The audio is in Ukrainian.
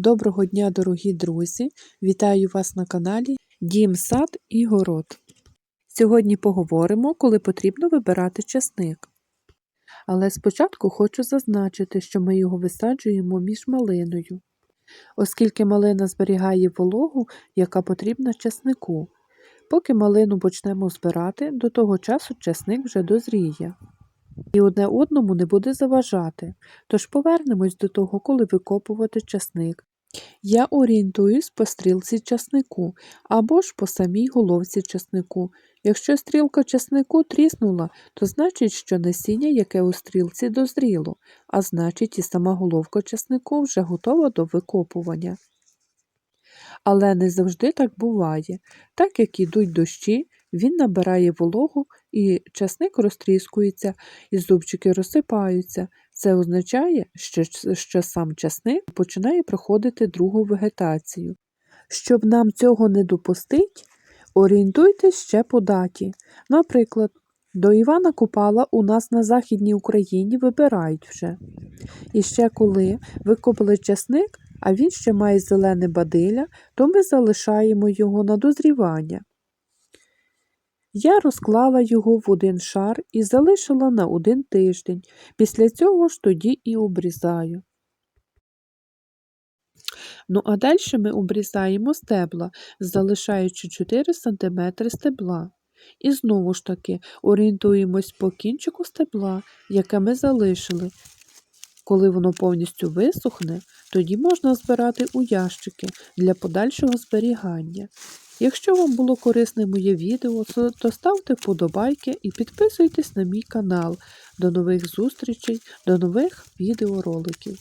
Доброго дня, дорогі друзі! Вітаю вас на каналі Дім, сад і город. Сьогодні поговоримо, коли потрібно вибирати часник. Але спочатку хочу зазначити, що ми його висаджуємо між малиною, оскільки малина зберігає вологу, яка потрібна часнику. Поки малину почнемо збирати, до того часу часник вже дозріє. І одне одному не буде заважати, тож повернемось до того, коли викопувати часник. Я орієнтуюсь по стрілці часнику або ж по самій головці часнику. Якщо стрілка часнику тріснула, то значить, що насіння, яке у стрілці дозріло, а значить і сама головка часнику вже готова до викопування. Але не завжди так буває. Так як ідуть дощі, він набирає вологу і часник розтріскується, і зубчики розсипаються. Це означає, що, що сам часник починає проходити другу вегетацію. Щоб нам цього не допустити, орієнтуйтесь ще по даті. Наприклад, до Івана Купала у нас на Західній Україні вибирають вже. І ще коли викопали часник, а він ще має зелене бадилля, то ми залишаємо його на дозрівання. Я розклала його в один шар і залишила на один тиждень. Після цього ж тоді і обрізаю. Ну, а далі ми обрізаємо стебла, залишаючи 4 см стебла. І знову ж таки орієнтуємось по кінчику стебла, яке ми залишили. Коли воно повністю висохне, тоді можна збирати у ящики для подальшого зберігання. Якщо вам було корисне моє відео, то ставте вподобайки і підписуйтесь на мій канал. До нових зустрічей, до нових відеороликів.